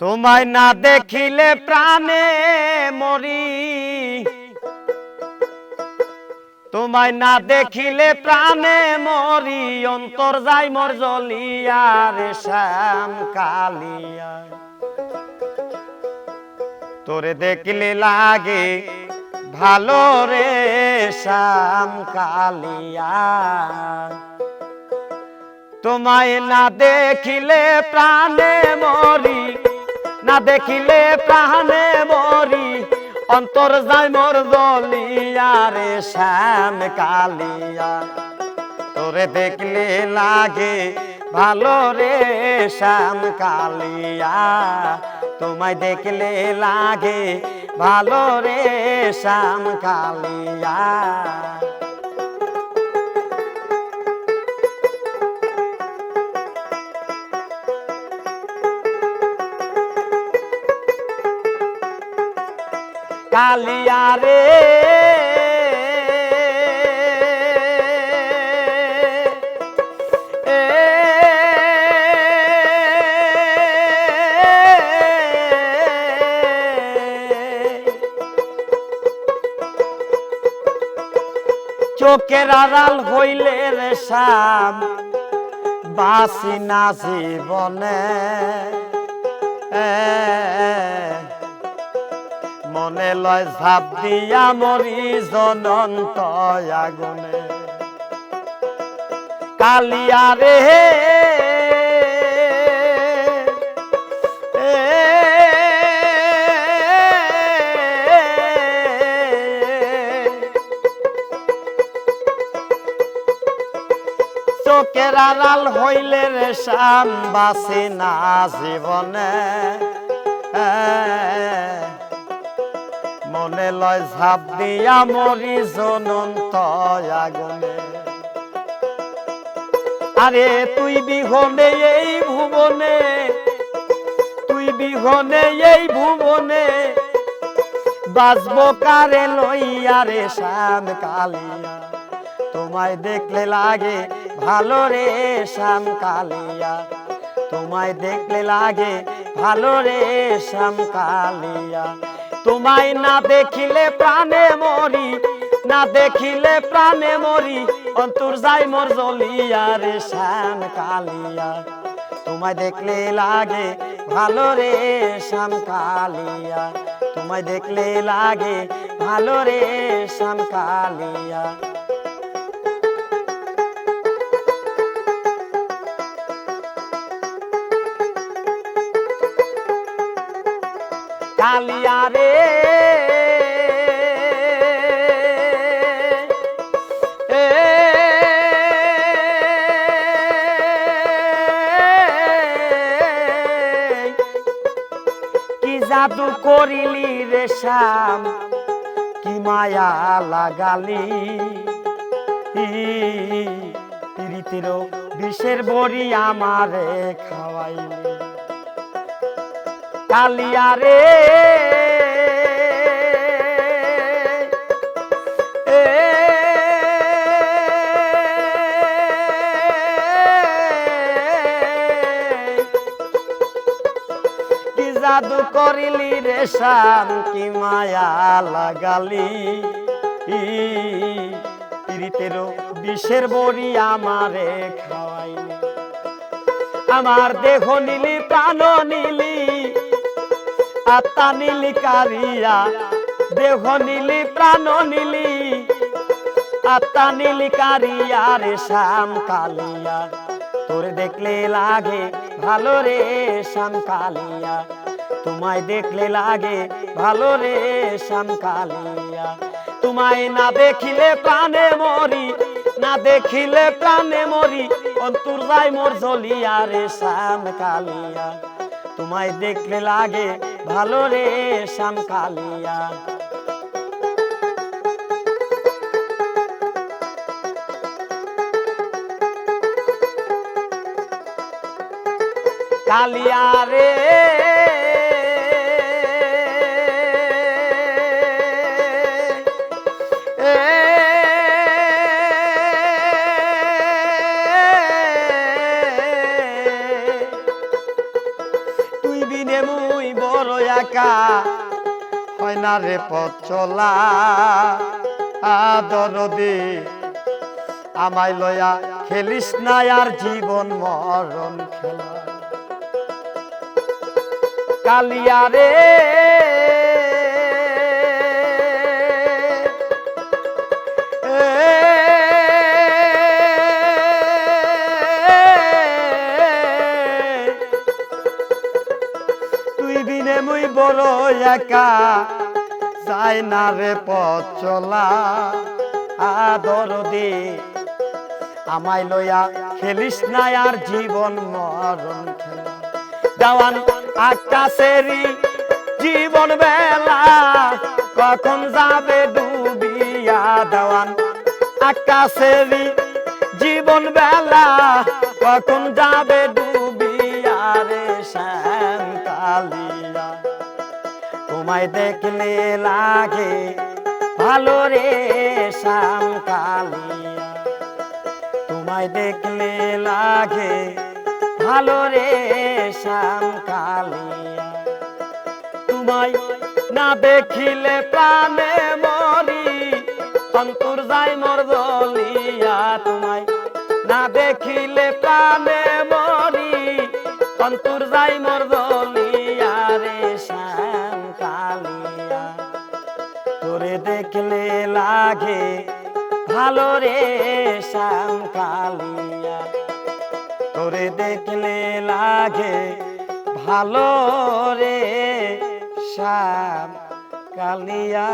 তোমায় না দেখিলে প্রাণে মরি। তোমায় না দেখিলে প্রাণে মরি, অন্তর যাই মর জলিয়া রে শ্যাম কালিয়া। তোরে দেখলে লাগে ভালো রে শ্যাম কালিয়া। তোমায় না দেখিলে প্রাণে মরি, না দেখিলে প্রাণে মরি, অন্তর যায় মোর দলিয়া রে শ্যাম কালিয়া। তোরে দেখলে লাগে ভালো রে শ্যাম কালিয়া। তোমায় দেখলে লাগে ভালো রে শ্যাম কালিয়া। কালিয়া রে। চোখের আড়াল হইলে রে শাম বাসি না জীবনে। মনে লয় ঝাপ দিয়া মরি জনন্ত আগুনে। কালিয়া রে চোখের আড়াল হইলে রে শ্যাম বাসি না জীবনে। মনে লয় ঝাপ দিয়া মরি জনন্ত আগুনে। আরে তুই বিহনে এই ভুবনে, তুই বিহনে এই ভুবনে, বাজব কারে লইয়া রে শ্যাম কালিয়া। তোমায় দেখলে লাগে ভালো রে শ্যাম কালিয়া। তোমায় দেখলে লাগে ভালো রে শ্যাম কালিয়া। তোমায় না দেখিলে প্রাণে মরি, না দেখিলে প্রাণে মরি, অন্তর যাই মোর জলিয়া রে শ্যাম কালিয়া। তোমায় দেখলে লাগে ভালো রে শ্যাম কালিয়া। তোমায় দেখলে লাগে ভালো রে শ্যাম কালিয়া। কালিয়া রে কি জাদু করিলি রে শ্যাম কি মায়া লাগালি প্রীতির বিষের বড়ি আমারে খাওয়াইলি কালিয়া রে। জাদু করিলি রে কি মায়া লাগালি? প্রীতের বিষের বড়ি আমারে খাওয়াইলি। আমার দেহ নিলি প্রাণ নিলি আত্মা নিলি কারিয়া দেহ নিলি, প্রাণ নিলি। আত্মা নিলি কারিয়া রে শ্যাম কালিয়া, তোর দেখলে লাগে ভালো রে শ্যাম কালিয়া। তোমায় দেখলে লাগে ভালো রে শ্যাম কালিয়া। তোমায় না দেখিলে প্রাণে মরি, না দেখিলে প্রাণে মরি, অন্তর যাই মোর জ্বলিয়া রে শ্যাম কালিয়া। তোমায় দেখলে লাগে ভালো রে শ্যাম কালিয়া। কালিয়া রে একা হয় না রে পথ চলা। আদরদি আমায় লয়া খেলিস না আর জীবন মরণ খেলা। কালিয়া রে বড় একা যাই না রে পথ চলা। আদর দে, আমায় লয়া খেলিস না আর জীবন মরণ খেলা। দেওয়ান আকাশেরই জীবন বেলা, কখন যাবে ডুবিয়া? দেওয়ান আকাশেরই জীবন বেলা, কখন যাবে তোমায় দেখলে লাগে। ভালো রে শ্যাম কালিয়া তোমায় দেখলে লাগে। ভালো রে শ্যাম কালিয়া তোমায় না দেখিলে প্রাণে মরি। অন্তর যাই মোর দলিয়া তোমায় না দেখিলে প্রাণে মরি। অন্তর যাই মোর ভালো রে শ্যাম কালিয়া তোরে দেখলে লাগে ভালো রে শ্যাম কালিয়া।